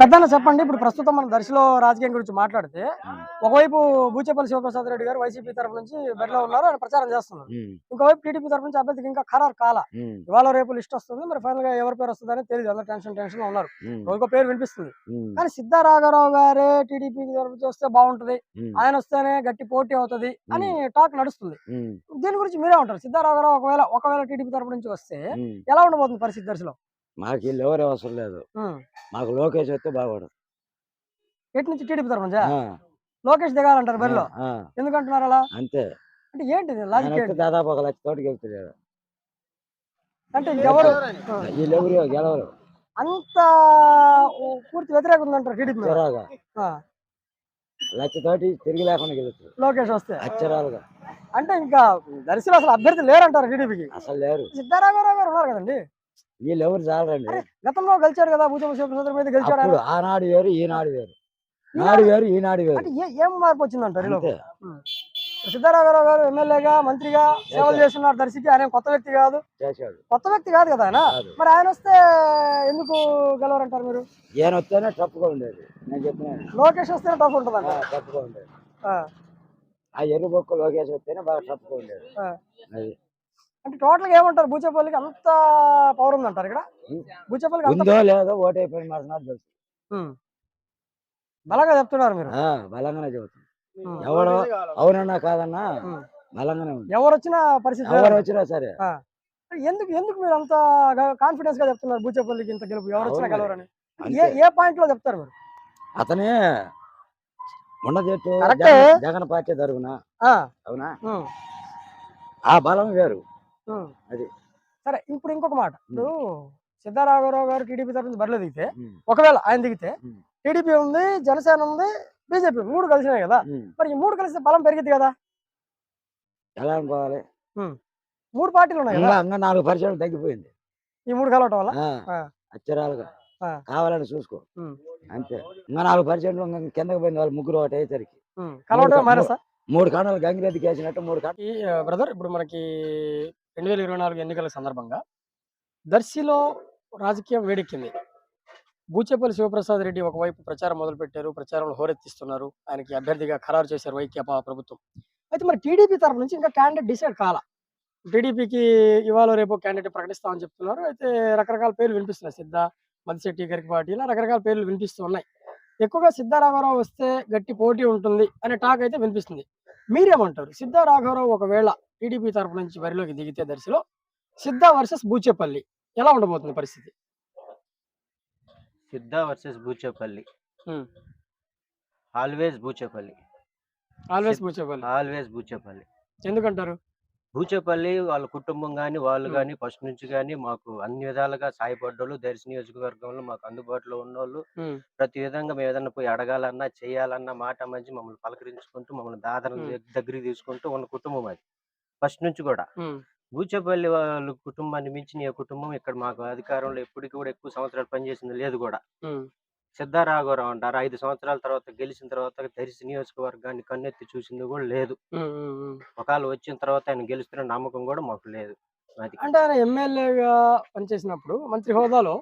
పెద్దన్న చెప్పండి ఇప్పుడు ప్రస్తుతం మనం దర్శిలో రాజకీయం గురించి మాట్లాడితే ఒకవైపు బూచేపల్లి శివప్రసాద్ రెడ్డి గారు వైసీపీ తరఫు నుంచి బరిలో ఉన్నారు ఆయన ప్రచారం చేస్తున్నారు. ఇంకోవైపు టీడీపీ తరఫు నుంచి అభ్యర్థికి ఇంకా ఖరారు కాల. ఇవాళ రేపు లిస్ట్ వస్తుంది మరి ఫైనల్గా ఎవరి పేరు వస్తుందని తెలియదు అందరూ టెన్షన్ టెన్షన్లో ఉన్నారు రోజుకో పేరు వినిపిస్తుంది. కానీ సిద్ధారాఘరావు గారే టీడీపీ తరఫు నుంచి వస్తే బాగుంటది. ఆయన వస్తేనే గట్టి పోటీ అవుతది అని టాక్ నడుస్తుంది. దీని గురించి మీరే ఉంటారు. సిద్ధారాఘరావు ఒకవేళ ఒకవేళ టీడీపీ తరఫు నుంచి వస్తే ఎలా ఉండబోతుంది పరిస్థితి దర్శలో? మాకు వీళ్ళు ఎవరు అవసరం లేదు. మాకు లోకేష్ వస్తే బాగుపడదు ఎటు నుంచి టీడీపీ తరఫు నుంచి? ఆ, లోకేష్ దిగాలంటారు బరిలో. ఎందుకంటున్నారు అలా? అంతే. అంటే ఏంటిది లాజిక్ దాదాపు ఒక లక్ష తోటికి వెళ్తుంది అంటే ఎవరు? వీళ్ళు ఎవరు గెలవరు. అంత పూర్తి వ్యతిరేకం ఉందంటారు టీడీపీ లక్ష తోటి తిరిగి లేకుండా గెలుస్తుంది లోకేష్ వస్తే. అక్షరాలుగా అంటే ఇంకా దర్శనం అసలు అభ్యర్థి లేరంటారు టీడీపీకి? అసలు లేరు. సిద్ధారామరావు గారు ఉన్నారు కదండి. వీళ్ళు ఎవరు చాలరండి? అరే, గతంలో గెలిచాడు కదా శివప్రసాద్ మీద గెలిచాడు ఆనాడు వేరు ఈనాడు వేరు. నాడు వేరు ఈనాడు వేరు. అంటే ఏ- ఏం మార్పు వచ్చిందంటారు? అంతే. సిద్ధారామరావు గారు ఎమ్మెల్యేగా మంత్రిగా సేవలు చేస్తున్నారు దర్శికి ఆయన ఏం కొత్త వ్యక్తి కాదు? చేశాడు. కొత్త వ్యక్తి కాదు కదా ఆయన. మరి ఆయన వస్తే ఎందుకు గెలవరంటారు మీరు? ఈయన వస్తేనే తప్పుగా ఉండేది. నేను చెప్పిన లోకేష్ వస్తేనే టఫ్ ఉంటుందంట. తప్పుగా ఉండేది. ఆ, ఆ ఎర్ర బొక్క లోకేష్ వస్తేనే బాగా తప్పుగా ఉండేది. అది అంటే టోటల్గా ఏమంటారు? బూచేపల్లికి అంత పవర్ ఉందంటారు ఇక్కడ? బూచేపల్లికి అంత ఉందో లేదో ఓటైపోయిన మరుసనాడు తెలుసు. ఉమ్. బలంగా చెప్తున్నారు మీరు. ఆ, బలంగానే చెబుతుంది ఉమ్. ఎవడో అవునన్నా కాదన్నా. బలంగానే ఉంది. ఎవరు వచ్చినా పరిస్థితి ఎవరు వేరే. వచ్చినా సరే. ఎందుకు ఎందుకు మీరు అంత కాన్ఫిడెన్స్గా చెప్తున్నారు బూచేపల్లికి ఇంత గెలుపు? ఎవరు వచ్చినా. గెలవరని. ఏ ఏ పాయింట్లో చెప్తారు మీరు? అతనే ఉన్నదెట్టు కరెక్టే. జగన్- పార్టీ తరగున ఆ, అవునా? ఆ బలం వేరు. అది. సరే ఇప్పుడు ఇంకొక మాట. ఇప్పుడు సిద్ధారామరావు గారు టీడీపీ తరఫు బరిలో దిగితే ఒకవేళ ఆయన దిగితే. టీడీపీ ఉంది జనసేన ఉంది బీజేపీ మూడు కలిసినాయి కదా. మరి ఈ మూడు కలిసి బలం పెరిగింది కదా. ఎలా అనుకోవాలి? మూడు పార్టీలు ఉన్నాయి కదా. నాలుగు పరిచయాలు తగ్గిపోయింది. ఈ మూడు కలవటం వల్ల. అక్షరాలుగా. ఆ. కావాలని చూసుకో. అంతే. ఇంకా నాలుగు పరిచయాలు ఇంకా కిందకి పోయింది వాళ్ళు ముగ్గురు ఒకటి అయ్యేసరికి. ఉమ్. కలవటమే మూడు- కాణాలు గంగిరెద్దికి వేసినట్టు మూడు కాణాలు బ్రదర్ ఇప్పుడు మనకి రెండు వేల ఇరవై నాలుగు ఎన్నికల సందర్భంగా దర్శిలో రాజకీయం వేడెక్కింది. బూచేపల్లి శివప్రసాద్ రెడ్డి ఒకవైపు ప్రచారం మొదలుపెట్టారు ప్రచారంలో హోరెత్తిస్తున్నారు. ఆయనకి అభ్యర్థిగా ఖరారు చేశారు వైక్యపా ప్రభుత్వం అయితే మరి టీడీపీ తరఫు నుంచి ఇంకా క్యాండిడేట్ డిసైడ్ కాల. టీడీపీకి ఇవాళ రేపు క్యాండిడేట్ ప్రకటిస్తామని చెప్తున్నారు. అయితే రకరకాల పేర్లు వినిపిస్తున్నాయి. సిద్ధ మదిశెట్టి గరికపాటి పార్టీ ఇలా రకరకాల పేర్లు వినిపిస్తూ ఉన్నాయి. ఎక్కువగా సిద్ధారాఘవరావు వస్తే గట్టి పోటీ ఉంటుంది అనే టాక్ అయితే వినిపిస్తుంది. మీరేమంటారు? సిద్ధ రాఘవరావు ఒకవేళ టీడీపీ తరపు నుంచి బరిలోకి దిగితే దర్శిలో సిద్ధ వర్సెస్ బూచేపల్లి ఎలా ఉండబోతుంది పరిస్థితి? Siddha versus Buchepalli. Always Buchepalli. Always Buchepalli. Always Buchepalli. ఎందుకంటారు? బూచేపల్లి వాళ్ళ కుటుంబం కానీ వాళ్ళు. కానీ ఫస్ట్ నుంచి కానీ మాకు అన్ని విధాలుగా సాయపడ్డోళ్ళు దర్శి నియోజకవర్గంలో మాకు అందుబాటులో ఉన్నోళ్ళు. ప్రతి విధంగా మేము ఏదైనా పోయి అడగాలన్నా చేయాలన్నా మాట మంచి మమ్మల్ని పలకరించుకుంటూ మమ్మల్ని దాదన Hmm. దగ్గరికి తీసుకుంటూ ఉన్న కుటుంబం అది. ఫస్ట్ నుంచి కూడా. బూచేపల్లి వాళ్ళ కుటుంబాన్ని మించిన కుటుంబం ఇక్కడ మాకు అధికారంలో ఎప్పటికీ కూడా ఎక్కువ సంవత్సరాలు పనిచేసింది లేదు కూడా. సిద్ధారాఘవరావు అంటారు. ఐదు సంవత్సరాల తర్వాత గెలిచిన తర్వాత దర్శి నియోజకవర్గాన్ని కన్నెత్తి చూసింది కూడా లేదు. ఒకవేళ వచ్చిన తర్వాత ఆయన గెలుస్తున్న నమ్మకం కూడా మాకు లేదు. అంటే ఆయన ఎమ్మెల్యేగా పనిచేసినప్పుడు మంత్రి హోదాలో.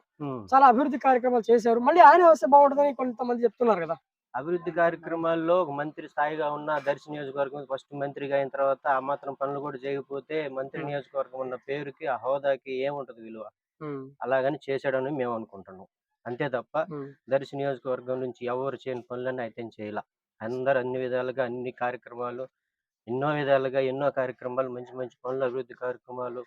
చాలా అభివృద్ధి కార్యక్రమాలు చేశారు. మళ్ళీ ఆయన వస్తే బాగుంటుందని కొంతమంది చెప్తున్నారు కదా. అభివృద్ధి కార్యక్రమాల్లో ఒక మంత్రి స్థాయిగా ఉన్న దర్శి నియోజకవర్గం ఫస్ట్ మంత్రిగా అయిన తర్వాత ఆ మాత్రం పనులు కూడా చేయకపోతే మంత్రి. నియోజకవర్గం ఉన్న పేరుకి ఆ హోదాకి ఏముంటది విలువ? అలాగని చేశాడని మేము అనుకుంటున్నాం. అంతే తప్ప దర్శి నియోజకవర్గం నుంచి ఎవరు చేయని పనులన్నీ అయితే చేయాల. అందరు అన్ని విధాలుగా అన్ని కార్యక్రమాలు ఎన్నో విధాలుగా ఎన్నో కార్యక్రమాలు మంచి మంచి పనులు అభివృద్ధి కార్యక్రమాలు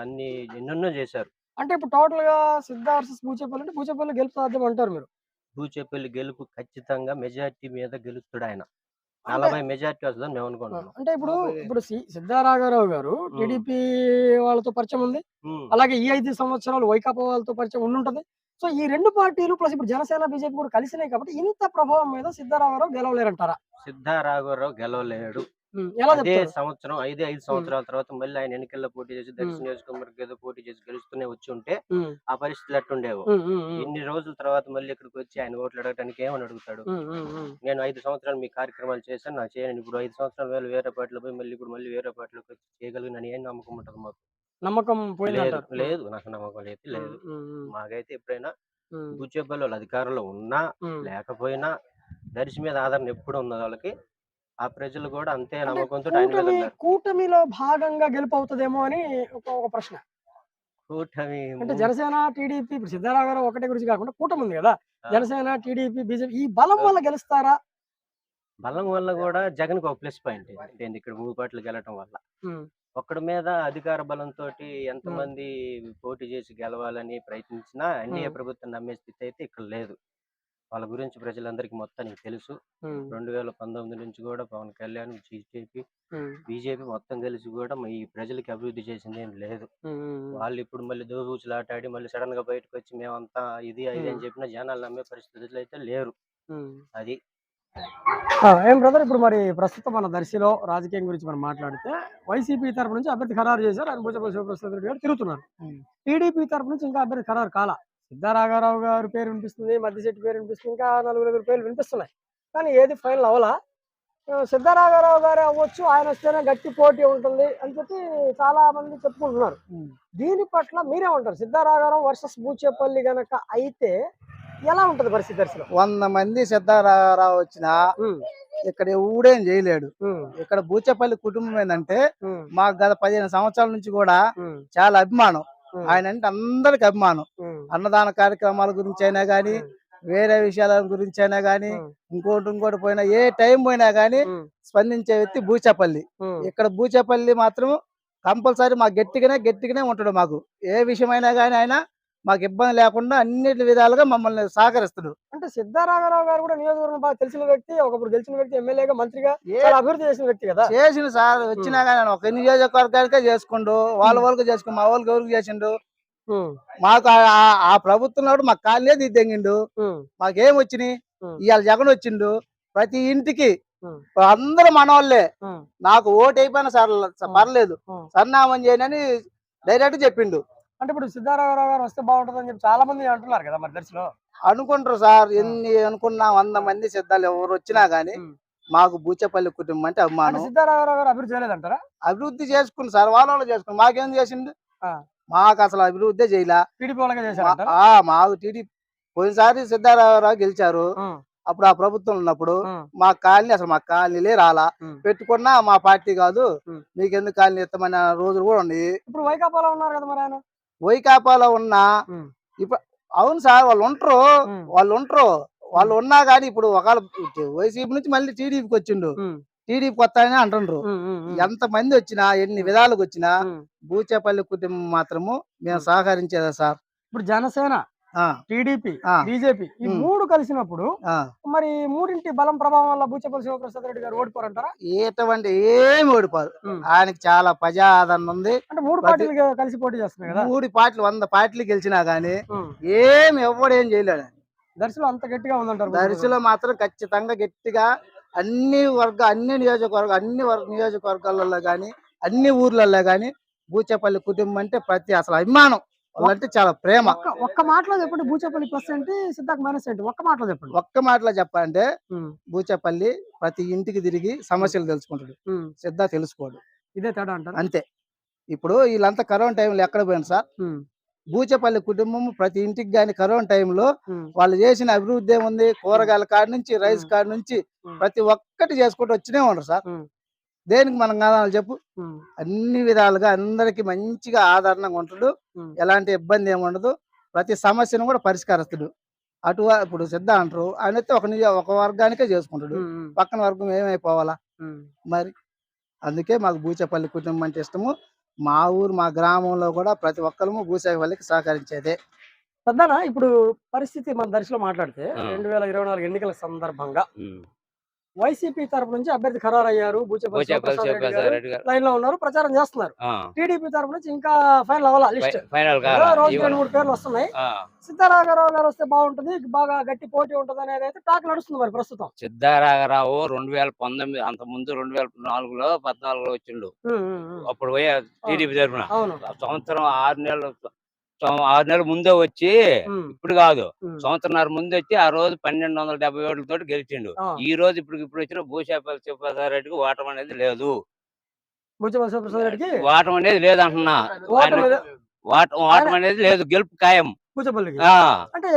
అన్ని ఎన్నెన్నో చేశారు. అంటే ఇప్పుడు టోటల్గా సిద్ధ వర్సెస్ బూచేపల్లి అంటే బూచేపల్లి గెలుపు సాధ్యం అంటారు మీరు. భూచేపల్లి గెలుపు ఖచ్చితంగా మెజార్టీ మీద గెలుస్తాడు ఆయన. నలభై మెజార్టీ వస్తుందని మేము అనుకుంటున్నాం. అంటే ఇప్పుడు ఇప్పుడు సి- సిద్ధారాఘవరావు గారు టీడీపీ వాళ్ళతో పరిచయం ఉంది. అలాగే ఈ ఐదు సంవత్సరాలు వైకాపా వాళ్ళతో పరిచయం ఉండుంటది. సో ఈ రెండు పార్టీలు ప్లస్ ఇప్పుడు జనసేన బీజేపీ కూడా కలిసినాయి కాబట్టి ఇంత ప్రభావం మీద సిద్ధారామరావు గెలవలేరంటారా? సిద్ధా రాఘవరావు గెలవలేడు అదే సంవత్సరం ఐదే ఐదు సంవత్సరాల తర్వాత మళ్ళీ ఆయన ఎన్నికల్లో పోటీ చేసి ఉమ్. నియోజకవర్గం ఏదో పోటీ చేసి గెలుస్తూనే వచ్చి ఉంటే ఆ పరిస్థితులు ఉమ్, ఇన్ని రోజుల తర్వాత మళ్ళీ ఇక్కడికి వచ్చి ఆయన ఓట్లు అడగడానికి ఏమని అడుగుతాడు. నేను ఐదు సంవత్సరాలు మీ కార్యక్రమాలు చేశాను నాకు చేయను. ఇప్పుడు ఐదు సంవత్సరాలు వేరే పార్టీలో పోయి మళ్ళీ ఇప్పుడు మళ్ళీ వేరే పార్టీలోకి వచ్చి చేయగలిగిన ఏం నమ్మకం ఉంటుంది మాకు? నమ్మకం పోయింది లేదు లేదు. నాకు నమ్మకం లేదు. లేదు. మాకైతే ఎప్పుడైనా బూచేపల్లి వాళ్ళు అధికారంలో ఉన్నా. లేకపోయినా దర్శి మీద ఆదరణ ఎప్పుడు ఉన్న వాళ్ళకి ఆ ప్రజలు కూడా అంతే నమ్మకంతో ఆయన మీద కూటమి ఉన్నారు. కూటమిలో భాగంగా గెలుపు అవుతుందేమో అని ఒక ఒక ప్రశ్న. కూటమి అంటే జనసేన టీడీపీ ఇప్పుడు సిద్ధరామరావు ఒకటే గురించి కాకుండా కూటమి ఉంది కదా. ఆ. జనసేన టీడీపీ బీజేపీ ఈ బలం వల్ల గెలుస్తారా? బలం వల్ల కూడా జగన్ ఒక ప్లస్ పాయింట్. ఇక్కడ మూడు పాటలు గెలటం వల్ల. ఉమ్, ఒక్కడి మీద అధికార బలంతో ఎంతమంది పోటీ చేసి గెలవాలని ప్రయత్నించినా ఎన్డీఏ. ప్రభుత్వం నమ్మే స్థితి అయితే ఇక్కడ లేదు వాళ్ళ గురించి ప్రజలందరికీ మొత్తానికి తెలుసు రెండు వేల పంతొమ్మిది నుంచి కూడా పవన్ కళ్యాణ్ బీజేపీ బీజేపీ మొత్తం కలిసి కూడా ఈ ప్రజలకి అభివృద్ధి చేసింది ఏం లేదు. వాళ్ళు ఇప్పుడు మళ్ళీ దోబూచులాటాడి మళ్ళీ సడన్గా బయటకు వచ్చి మేమంతా ఇది అది అని. చెప్పిన జనాలు నమ్మే పరిస్థితులు అయితే లేరు. అది ఏం బ్రదర్ ఇప్పుడు మరి ప్రస్తుతం మన దర్శిలో రాజకీయం గురించి మనం మాట్లాడితే వైసీపీ తరపు నుంచి అభ్యర్థి ఖరారు చేశారు. ఆయన భూచపల్లి శివప్రసాద్ రెడ్డి గారు తిరుగుతున్నారు. టీడీపీ తరపు నుంచి ఇంకా అభ్యర్థి ఖరారు కాల. సిద్ధారాఘరావు గారి పేరు వినిపిస్తుంది మద్దిశెట్టి పేరు వినిపిస్తుంది ఇంకా నలుగురు పేర్లు వినిపిస్తున్నాయి. కానీ ఏది ఫైనల్ అవలా సిద్ధారాఘరావు గారే అవ్వచ్చు ఆయన వస్తేనే గట్టి పోటీ ఉంటుంది అని చెప్పి చాలా మంది చెప్పుకుంటున్నారు దీని పట్ల మీరేమంటారు? సిద్ధారాఘరావు వర్సెస్ బూచేపల్లి గనక అయితే ఎలా ఉంటుంది పరిస్థితి దర్శనం? వంద మంది సిద్ధారావు వచ్చిన ఇక్కడ ఎవడేం చేయలేడు. ఇక్కడ బూచపల్లి కుటుంబం ఏంటంటే మాకు గత పదిహేను సంవత్సరాల నుంచి కూడా చాలా అభిమానం. ఆయన అంటే అందరికి అభిమానం. అన్నదాన కార్యక్రమాల గురించి అయినా గానీ వేరే విషయాల గురించి అయినా గానీ ఇంకోటి ఇంకోటి పోయినా ఏ టైం పోయినా గానీ స్పందించే వ్యక్తి బూచపల్లి. ఇక్కడ బూచపల్లి మాత్రం కంపల్సరీ మాకు గట్టిగానే గట్టిగానే ఉంటాడు మాకు. ఏ విషయమైనా గానీ ఆయన మాకు ఇబ్బంది లేకుండా అన్ని విధాలుగా మమ్మల్ని సహకరిస్తాడు అంటే సిద్ధారాఘరావు గారు కూడా నియోజకవర్గం బాగా తెలిసిన వ్యక్తి ఒకప్పుడు గెలిచిన వ్యక్తి ఎమ్మెల్యేగా మంత్రిగా అభివృద్ధి చేసిన వ్యక్తి కదా. చేసిన సార్ వచ్చినా కానీ ఒక నియోజకవర్గానికే చేసుకుండు వాళ్ళ వాళ్ళకి చేసుకుండు మా వాళ్ళకి ఎవరికి చేసిండు? మాకు ఆ- ప్రభుత్వం నాడు మాకు కాళ్ళే దిద్దెంగిండు. మాకేం వచ్చినాయి. ఇవాళ జగన్ వచ్చిండు. ప్రతి ఇంటికి. అందరూ మనవాళ్ళే నాకు ఓటు అయిపోయినా సార్ పర్లేదు. సన్నామం చేయనని డైరెక్ట్ చెప్పిండు. అంటే ఇప్పుడు సిద్ధారాఘరావు గారు వస్తే బాగుంటుంది అని చెప్పి చాలా మంది అంటున్నారు కదా మరి దర్శనం. అనుకుంటారు సార్ ఎన్ని అనుకున్నా వంద మంది సిద్ధాలు ఎవరు వచ్చినా గానీ. మాకు బూచపల్లి కుటుంబం అంటే అభిమానం. సిద్ధారాఘరావు గారు అభివృద్ధి చేయలేదంటారా? అభివృద్ధి చేసుకుంది సార్ వాళ్ళ వాళ్ళు చేసుకుంది మాకేం చేసిండు? ఆ. మాకు అసలు అభివృద్ధి చేయలే. టీడీపీ వాళ్ళగా చేశారంటారా? ఆ మాకు టీడీ పోయినసారి సిద్ధారామరావు గెలిచారు. అప్పుడు ఆ ప్రభుత్వం ఉన్నప్పుడు మా కాలనీ అసలు మా కాలనీలే రాలా. పెట్టుకున్నా మా పార్టీ కాదు. మీకెందుకు కాలనీ ఇస్తామని రోజులు కూడా ఉన్నాయి. ఇప్పుడు వైకాపాలో ఉన్నారు కదా మరి ఆయన. వైకాపాలో ఉన్న. ఇప్పుడు అవును సార్ వాళ్ళు ఉంటారు. వాళ్ళు ఉంటారు వాళ్ళు ఉన్నా కానీ ఇప్పుడు ఒకవేళ వైసీపీ నుంచి మళ్ళీ టీడీపీకి వచ్చిండు. టీడీపీ కొత్త అని అంటుండ్రు. ఎంత మంది వచ్చినా ఎన్ని విధాలుగా వచ్చినా. బూచేపల్లి కుటుంబం మాత్రము మేము. సహకరించేదా సార్ ఇప్పుడు జనసేన టీడీపీ బీజేపీ ఈ. మూడు కలిసినప్పుడు. మరి మూడింటి బలం ప్రభావం వల్ల బూచపల్లి శివప్రసాద్ రెడ్డి గారు ఓడిపోరంటారా ఎటువంటి ఏమి ఓడిపోదు. ఆయనకి చాలా ప్రజా ఆదరణ ఉంది అంటే మూడు పార్టీలు కలిసి పోటీ చేస్తున్నాయి కదా మూడు పార్టీలు వంద పార్టీలు గెలిచినా గానీ ఉం. ఏం ఎవడు ఏం చేయలేడు దర్శనం అంత గట్టిగా ఉందంటారు. దర్శిలో మాత్రం ఖచ్చితంగా గట్టిగా అన్ని వర్గ అన్ని నియోజకవర్గ అన్ని వర్గ నియోజకవర్గాలలో గాని అన్ని ఊర్లలో గాని బూచేపల్లి కుటుంబం అంటే ప్రతి అసలు అభిమానం వాళ్ళంటే చాలా ప్రేమ. ఒక్క ఒక్క మాటలో చెప్పండి. బూచపల్లి ప్లస్ ఏంటి సిద్ధార్థ్ మైనస్ ఏంటి? ఒక్క మాటలో చెప్పండి. ఒక్క మాటలో చెప్పాలంటే ఉం. బూచేపల్లి ప్రతి ఇంటికి తిరిగి సమస్యలు తెలుసుకుంటాడు. ఉం. సిద్ధ తెలుసుకోడు. ఇదే తేడా అంటారు? అంతే. ఇప్పుడు వీళ్ళంతా కరోనా టైంలో ఎక్కడ పోయాను సార్? బూచేపల్లి కుటుంబం ప్రతి ఇంటికి గాని కరోనా టైంలో వాళ్ళు చేసిన అభివృద్ధి ఏముంది? కూరగాయల కాడ నుంచి రైస్. కాడ నుంచి. ప్రతి ఒక్కటి చేసుకుంటూ వచ్చినే ఉండరు సార్. దేనికి మనం కాదాలి చెప్పు? అన్ని విధాలుగా అందరికి మంచిగా ఆదరణంగా ఉంటాడు. ఎలాంటి ఇబ్బంది ఏమి ఉండదు. ప్రతి సమస్యను కూడా పరిష్కరిస్తాడు. అటు ఇప్పుడు సిద్ధ అంటారు. ఆయన అయితే ఒక నిజ ఒక వర్గానికే చేసుకుంటాడు. పక్కన వర్గం ఏమైపోవాలా? మరి అందుకే మాకు బూచేపల్లి కుటుంబం అంటే ఇష్టము. మా ఊరు మా గ్రామంలో కూడా ప్రతి ఒక్కరము బూచేపల్లికి సహకరించేదే. పెద్దనా ఇప్పుడు పరిస్థితి మన దర్శలో మాట్లాడితే. రెండు వేల ఇరవై నాలుగు ఎన్నికల సందర్భంగా. వైసీపీ తరపు నుంచి అభ్యర్థి ఖరారు అయ్యారు బూచేపల్లి బూచేపల్లి శివప్రసాద్ రెడ్డి శివప్రసాద్ గారు రెడ్డి గారు. లైన్లో ఉన్నారు ప్రచారం చేస్తున్నారు. టీడీపీ తరపు నుంచి ఇంకా ఫైనల్ అవ్వాల లిస్ట్? రోజు. రెండు మూడు పేర్లు వస్తున్నాయి. సిద్ధారాఘరావు గారు వస్తే బాగుంటుంది బాగా గట్టి పోటీ ఉంటుంది అనేది అయితే టాక్ నడుస్తుంది మరి ప్రస్తుతం. సిద్ధారాఘరావు రెండు వేల పంతొమ్మిది అంత ముందు రెండు వేల నాలుగులో పద్నాలుగులో వచ్చిండు. అప్పుడు పోయి టీడీపీ తరఫున సంవత్సరం ఆరు నెలలు ఆరు నెలల ముందే వచ్చి ఇప్పుడు కాదు. సంవత్సరంన్నర ముందు వచ్చి ఆ రోజు పన్నెండు వందల డెబ్బై ఓట్లతో గెలిచిండు. ఈ రోజు ఇప్పుడు ఇప్పుడు వచ్చిన భూషాపల్లి శివప్రసాద్ రెడ్డికి ఓటం అనేది లేదు. ఓటం అనేది లేదు అంటున్నా ఓటమి ఆయన లేదు. ఓట- ఓటం అనేది లేదు. గెలుపు ఖాయం. అంటే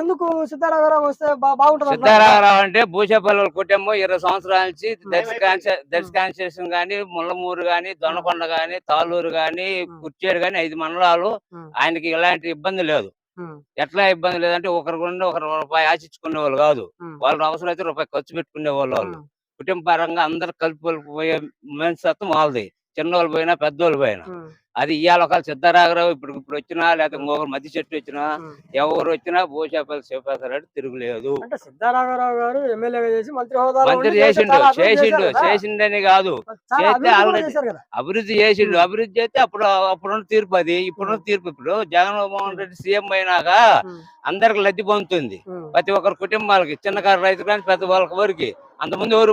ఎందుకు సిద్ధారామరావు వస్తే బాగుంటుంది? సిద్ధారామరావు అంటే భూషపల్లి కుటుంబం ఇరవై సంవత్సరాల నుంచి దర్శ కాన్స్టిట్యూషన్ గాని ముళ్ళమూరు గాని దొనకొండ గాని తాలూరు గాని ఉం. కుర్చేడు గాని ఐదు మండలాలు. ఆయనకి ఎలాంటి ఇబ్బంది లేదు. ఎట్లా ఇబ్బంది లేదంటే ఒకరి గుండా ఒకరు రూపాయి ఆశించుకునే వాళ్ళు కాదు. వాళ్ళ అవసరం అయితే రూపాయి ఖర్చు పెట్టుకునే వాళ్ళు వాళ్ళు. కుటుంబ పరంగా అందరు కలిపి పోయే మనస్తత్వం వాళ్ళది చిన్నోళ్ళు పోయినా పెద్దోళ్ళు పోయినా. అది ఇవాళ ఒకవేళ సిద్ధరాగరావు ఇప్పుడు ఇప్పుడు వచ్చినా లేకపోతే ఇంకొకరు మధ్య చెట్టు వచ్చినా. ఎవరు వచ్చినా భూషాపల్లి శివప్రసాద్ తిరుగులేదు అంటే సిద్ధారామరావు గారు ఎమ్మెల్యేగా చేసి మంత్రి చేసిండు చేసిండు. చేసిండని కాదు చేస్తే అభివృద్ధి చేసిండు. అభివృద్ధి చేస్తే అప్పుడు అప్పుడున్న తీర్పు అది ఇప్పుడున్న తీర్పు ఇప్పుడు జగన్మోహన్ రెడ్డి సీఎం అయినాక. అందరికి లబ్ధి పొందుతుంది. ప్రతి ఒక్కరి కుటుంబాలకి చిన్నకారు రైతు కానీ పెద్ద వాళ్ళకి వరకు అంతకుముందు ఎవరు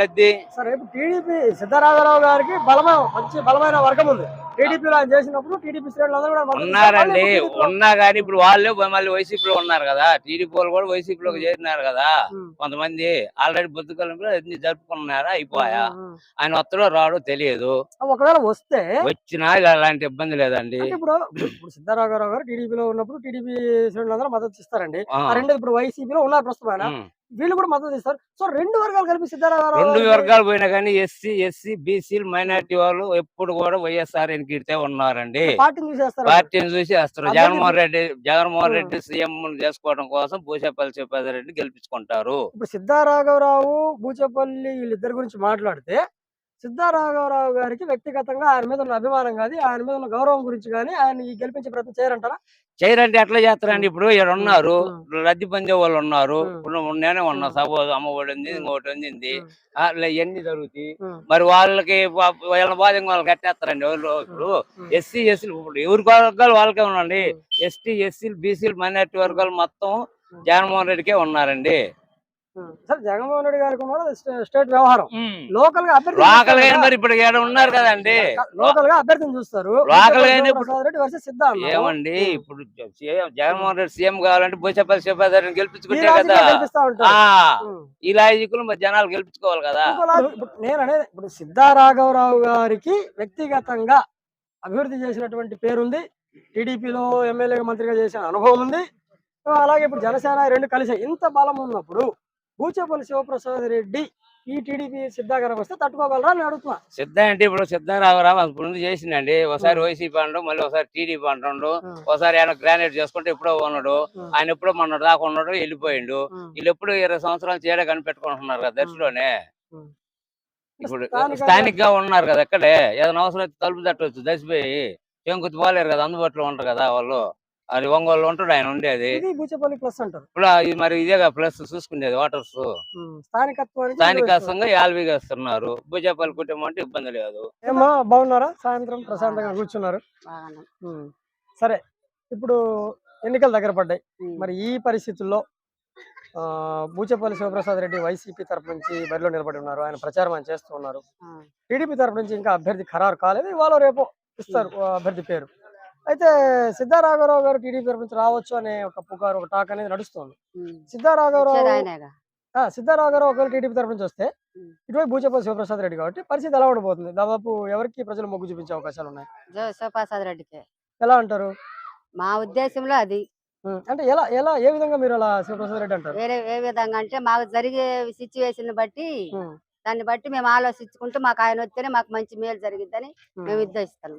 లబ్ధి సరే ఇప్పుడు టీడీపీ సిద్ధరామరావు గారికి బలమైన మంచి బలమైన వర్గం ఉంది. టీడీపీలో ఆయన చేసినప్పుడు టీడీపీ శ్రేణులందరూ కూడా. ఉన్నారండి. ఉన్నా కానీ ఇప్పుడు వాళ్ళే మళ్ళీ వైసీపీలో ఉన్నారు కదా. టీడీపీ వాళ్ళు కూడా వైసీపీలోకి చేరినారు కదా. కొంతమంది ఆల్రెడీ బుద్ధకాలంలో అన్ని జరుపుకున్నారా? అయిపోయా. ఆయన వస్తాడో రాడో తెలియదు. ఒకవేళ వస్తే వచ్చినా అలాంటి ఇబ్బంది లేదండి. ఇప్పుడు ఇప్పుడు సిద్ధరామరావు గారు టీడీపీలో ఉన్నప్పుడు టీడీపీ శ్రేణులందరూ మద్దతు ఇస్తారండి. రెండు ఇప్పుడు వైసీపీలో ఉన్నారు ప్రస్తుతం. వీళ్ళు కూడా మద్దతు ఇస్తారు. సో రెండు వర్గాలు కలిపి సిద్ధరామరావు రెండు వర్గాలు పోయినా కానీ ఎస్సీ ఎస్సీ బీసీలు మైనార్టీ వాళ్ళు ఎప్పుడు కూడా వైఎస్ఆర్ ఎన్కిడితే ఉన్నారండి. పార్టీని చూసేస్తారు పార్టీని చూసి వస్తారు జగన్మోహన్ రెడ్డి జగన్మోహన్. రెడ్డి సీఎం చేసుకోవడం కోసం భూషాపల్లి శివప్రసాద్ రెడ్డి గెలిపించుకుంటారు. ఇప్పుడు సిద్ధారాఘవరావు బూచపల్లి వీళ్ళిద్దరి గురించి మాట్లాడితే సిద్ధారాఘవరావు గారికి వ్యక్తిగతంగా ఆయన మీద ఉన్న అభిమానం కానీ ఆయన మీద ఉన్న గౌరవం గురించి కానీ ఆయన గెలిపించే ప్రయత్నం చేయరంటారా చేయరంటే ఎట్లా చేస్తారండి ఇప్పుడు ఇక్కడ ఉన్నారు. రద్దీ పొందే వాళ్ళు ఉన్నారు నేనే ఉన్నా. సపోజ్ అమ్మ ఒడి ఉంది ఉం. ఇంకోటి ఉంది ఉం. ఇవన్నీ జరుగుతాయి. మరి వాళ్ళకి వాళ్ళ బాధ వాళ్ళకి కట్టేస్తారండి ఎవరు ఇప్పుడు. ఎస్సీ ఎస్సీలు ఇప్పుడు ఎవరి వర్గాలు వాళ్ళకే ఉండండి. ఎస్టీ ఎస్సీలు బీసీలు మైనార్టీ వర్గాలు మొత్తం జగన్మోహన్ రెడ్డికే ఉన్నారండి. సరే జగన్మోహన్ రెడ్డి గారికి స్టేట్ వ్యవహారం. లోకల్గా అభ్యర్థి లోకల్ మరి ఇప్పుడు ఇక్కడ ఉన్నారు కదండి. లోకల్గా అభ్యర్థిని చూస్తారు. లోకల్ గాని రెడ్డి వర్సెస్ సిద్ధ అన్నారు. ఏమండి. ఇప్పుడు జగన్మోహన్ రెడ్డి సీఎం కావాలంటే భూషపల్లి ఈ గెలిపించుకుంటే కదా. ఈ లాజికులు మరి జనాలు గెలిపించుకోవాలి కదా. నేను అనేది ఇప్పుడు సిద్ధారాఘవరావు గారికి వ్యక్తిగతంగా అభివృద్ధి చేసినటువంటి పేరుంది. టీడీపీలో ఎమ్మెల్యే మంత్రిగా చేసిన అనుభవం ఉంది. అలాగే ఇప్పుడు జనసేన రెండు కలిసి ఇంత బలం ఉన్నప్పుడు బూచేపల్లి శివప్రసాద్ రెడ్డి ఈ టీడీపీ సిద్ధాగారం వస్తే తట్టుకోగలరా అని అడుగుతున్నా. సిద్ధ అంటే ఇప్పుడు సిద్ధారామరావు అప్పుడు ముందు చేసిండండి ఒకసారి వైసీపీ అంటాడు మళ్ళీ ఒకసారి టీడీపీ అంటాడు. ఒకసారి ఆయన గ్రానైట్ చేసుకుంటే ఎప్పుడో ఉన్నాడు. ఆయన ఎప్పుడో మొన్న దాకా ఉన్నాడు వెళ్ళిపోయిండు. వీళ్ళు ఎప్పుడు ఇరవై సంవత్సరాలు చేయడా కనిపెట్టుకుంటున్నారు కదా దర్శిలోనే. ఇప్పుడు స్థానికంగా- ఉన్నారు కదా ఇక్కడే ఏదైనా అవసరం అయితే తలుపు తట్టవచ్చు దసిపోయి. చెంకుతి పోలేరు కదా అందుబాటులో ఉంటారు కదా వాళ్ళు. అది ఒంగోలు ఉంటాడు ఆయన ఉండేది. ఇది బూచేపల్లి ప్లస్ అంటారు. ఇప్పుడు ఇది మరి ఇదేగా ప్లస్ చూసుకునేది వాటర్స్ స్థానికంగా యాల్విగా ఇస్తున్నారు భూజాపల్లి కుటుంబం అంటే ఇబ్బంది లేదు. ఏమా బాగున్నారా? సాయంత్రం ప్రశాంతంగా కూర్చున్నారు. సరే ఇప్పుడు ఎన్నికలు దగ్గర పడ్డాయి. మరి ఈ పరిస్థితుల్లో ఆ, బూచేపల్లి శివప్రసాద్ రెడ్డి వైసీపీ తరపు నుంచి బరిలో నిలబడి ఉన్నారు. ఆయన ప్రచారం ఆయన చేస్తూ ఉన్నారు. టీడీపీ తరపు నుంచి ఇంకా అభ్యర్థి ఖరారు కాలేదు. ఇవాళ రేపు ఇస్తారు అభ్యర్థి పేరు. అయితే సిద్ధారాఘవరావు గారు టీడీపీ నుంచి రావచ్చు అనే ఒక పుకారు ఒక టాక్ అనేది నడుస్తుంది. సిద్ధారాఘవరావు సిద్ధారాఘవరావు ఒకవేళ టీడీపీ తరపు నుంచి వస్తే. ఇటువైపు బూచేపల్లి శివప్రసాద్ రెడ్డి కాబట్టి పరిస్థితి ఎలా ఉండబోతుంది దాదాపు ఎవరికి ప్రజలు మొగ్గు చూపించే అవకాశాలు ఉన్నాయి శివప్రసాద్ రెడ్డికి ఎలా అంటారు మా ఉద్దేశంలో అది. అంటే ఎలా ఎలా ఏ విధంగా మీరు అలా శివప్రసాద్ రెడ్డి అంటారు వేరే ఏ విధంగా అంటే మాకు జరిగే సిచ్యువేషన్ బట్టి. దాన్ని బట్టి మేము ఆలోచించుకుంటూ మాకు ఆయన వస్తేనే మాకు మంచి మేలు జరిగిద్దని. మేము ఉద్దేశిస్తాం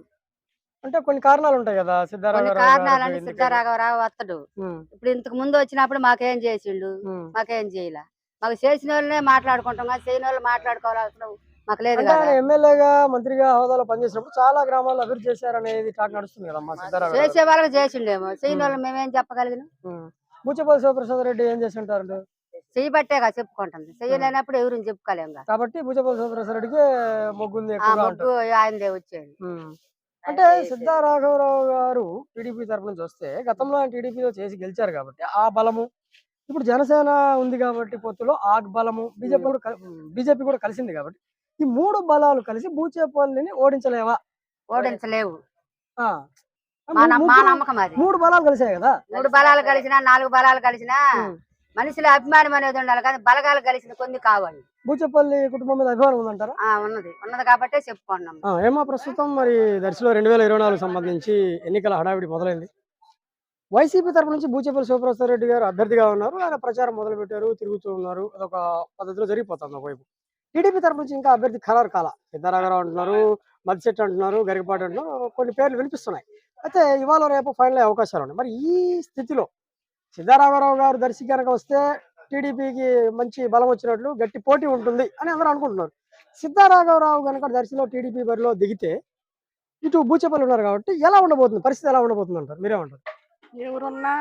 అంటే కొన్ని కారణాలు ఉంటాయి కదా కొన్ని కారణాలని ఎందుకు- సిద్ధరాఘవరావు వస్తాడు ఉం. ఇప్పుడు ఇంతకు ముందు వచ్చినప్పుడు మాకేం చేసిండు. మాకేం చేయలే? మాకు చేసిన వాళ్ళనే మాట్లాడుకుంటాం కానీ చేయని వాళ్ళు మాట్లాడుకోవాల్సిన మాకు లేదు అంటే ఎమ్మెల్యేగా మంత్రిగా హోదాలో పనిచేసినప్పుడు చాలా గ్రామాల్లో అభివృద్ధి చేశారనేది టాక్ నడుస్తుంది కదమ్మా సిద్ధారాఘవరావు చేసే వాళ్ళకి చేసిండేమో. చేయని. వాళ్ళు మేమేం చెప్పగలిగిన? బూచపల్లి శివప్రసాద్ రెడ్డి ఏం చేసి ఉంటారు చేయబట్టేగా చెప్పుకుంటుంది చేయలేనప్పుడు ఎవరిని చెప్పుకోలేం కదా. కాబట్టి బూచపల్లి శివప్రసాద్ రెడ్డికి మొగ్గు అంటారు. ఆయనదే వచ్చేది. అంటే సిద్ధారాఘవరావు గారు టీడీపీ తరపు నుంచి వస్తే గతంలో ఆయన టీడీపీలో చేసి గెలిచారు కాబట్టి ఆ బలము ఇప్పుడు జనసేన ఉంది కాబట్టి పొత్తులో ఆ బలము బీజేపీ కూడా బీజేపీ కూడా కలిసింది కాబట్టి ఈ మూడు బలాలు కలిసి బూచేపల్లిని ఓడించలేవా? ఓడించలేవు. మూడు బలాలు కలిసాయి కదా? మూడు బలాలు కలిసినా నాలుగు బలాలు కలిసినా. మనుషుల అభిమానం అనేది ఉండాలి కానీ బలగాలు కలిసిన కొన్ని కావాలి బూచేపల్లి కుటుంబం మీద అభిమానం ఉందంటారా? ఆ ఉన్నది. ఉన్నది కాబట్టే చెప్పుకున్నాం ఆ, ఏమా ప్రస్తుతం మరి దర్శిలో రెండు వేల ఇరవై నాలుగు సంబంధించి ఎన్నికల హడావిడి మొదలైంది. వైసీపీ తరపు నుంచి బూచేపల్లి శివప్రసాద్ రెడ్డి గారు అభ్యర్థిగా ఉన్నారు. ఆయన ప్రచారం మొదలు పెట్టారు తిరుగుతూ ఉన్నారు. అదొక పద్ధతిలో జరిగిపోతుంది ఒకవైపు. టీడీపీ తరపు నుంచి ఇంకా అభ్యర్థి ఖరారు కాల. సిద్ధారామరావు అంటున్నారు మద్దిశెట్టి అంటున్నారు గరికపాటి అంటున్నారు. కొన్ని పేర్లు వినిపిస్తున్నాయి. అయితే ఇవాళ రేపు ఫైనల్ అయ్యే అవకాశాలు ఉన్నాయి. మరి ఈ స్థితిలో సిద్ధారామరావు గారు దర్శి కనుక వస్తే టీడీపీకి మంచి బలం వచ్చినట్లు గట్టి పోటీ ఉంటుంది అని అందరూ అనుకుంటున్నారు. సిద్ధారాఘవరావు కనుక దర్శిలో టీడీపీ బరిలో దిగితే ఇటు బూచేపల్లి ఉన్నారు కాబట్టి ఎలా ఉండబోతుంది? పరిస్థితి ఎలా ఉండబోతుంది అంటారు? మీరేమంటారు? ఎవరున్నా.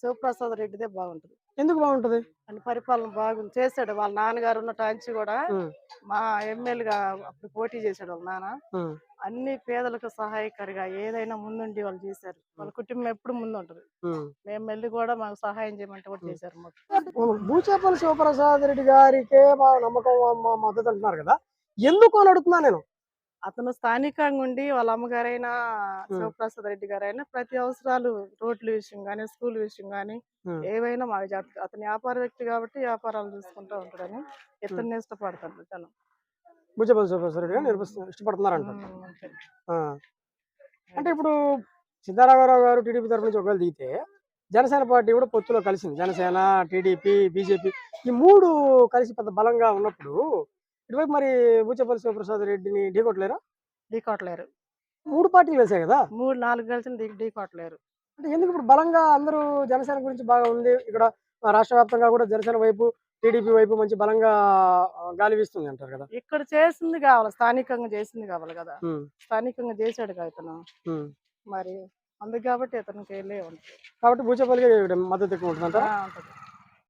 శివప్రసాద్ రెడ్డిదే బాగుంటుంది. ఎందుకు బాగుంటది? పరిపాలన బాగుంది. చేశాడు వాళ్ళ నాన్నగారు ఉన్న టాంచి కూడా. మా ఎమ్మెల్యేగా అప్పుడు పోటీ చేశాడు వాళ్ళ నాన్న. అన్ని పేదలకు సహాయకరిగా ఏదైనా ముందుండి వాళ్ళు చేశారు. వాళ్ళ కుటుంబం ఎప్పుడు ముందు ఉంటుంది. మేము వెళ్ళి కూడా మాకు సహాయం చేయమంటే కూడా చేశారు మాకు. బూచేపల్లి శివప్రసాద్ రెడ్డి గారికే మా నమ్మకం మా- మా మద్దతు అంటున్నారు కదా? ఎందుకు అని అడుగుతున్నా నేను. అతను స్థానికంగా ఉండి వాళ్ళ అమ్మగారైనా. శివప్రసాద్ రెడ్డి గారైనా ప్రతి అవసరాలు రోడ్ల విషయం కానీ స్కూల్ విషయం కానీ ఉమ్. ఏవైనా మాకు చేస్తారు అతను వ్యాపార వ్యక్తి కాబట్టి వ్యాపారాలు చూసుకుంటూ ఉంటాడని ఇతన్ని ఇష్టపడతాడు తను బూచేపల్లి శివప్రసాద్ రెడ్డి గారు. అంటే ఇప్పుడు సిద్ధారామరావు గారు టీడీపీ తరఫు నుంచి ఒకవేళ దిగితే జనసేన పార్టీ కూడా పొత్తులో కలిసింది. జనసేన టీడీపీ బీజేపీ ఈ మూడు కలిసి పెద్ద బలంగా ఉన్నప్పుడు ఇటువైపు మరి బూచేపల్లి శివప్రసాద్ రెడ్డిని ఢీకొట్టలేరా ఢీకొట్టలేరు మూడు పార్టీలు కలిసాయి కదా? మూడు నాలుగు కలిసి ఢీకొట్టలేరు అంటే ఎందుకు ఇప్పుడు బలంగా అందరూ జనసేన గురించి బాగా ఉంది ఇక్కడ రాష్ట్ర వ్యాప్తంగా కూడా జనసేన వైపు టీడీపీ వైపు మంచి బలంగా గాలి వీస్తుంది అంటారు కదా? ఇక్కడ చేసింది కావాలి స్థానికంగా చేసింది కావాలి కదా? స్థానికంగా చేశాడు కదా ఇతను. మరి అందుకు కాబట్టి ఇతనికి వెళ్ళే ఉంటుంది. కాబట్టి బూచేపల్లికి మద్దతు ఎక్కువ ఉంటుంది.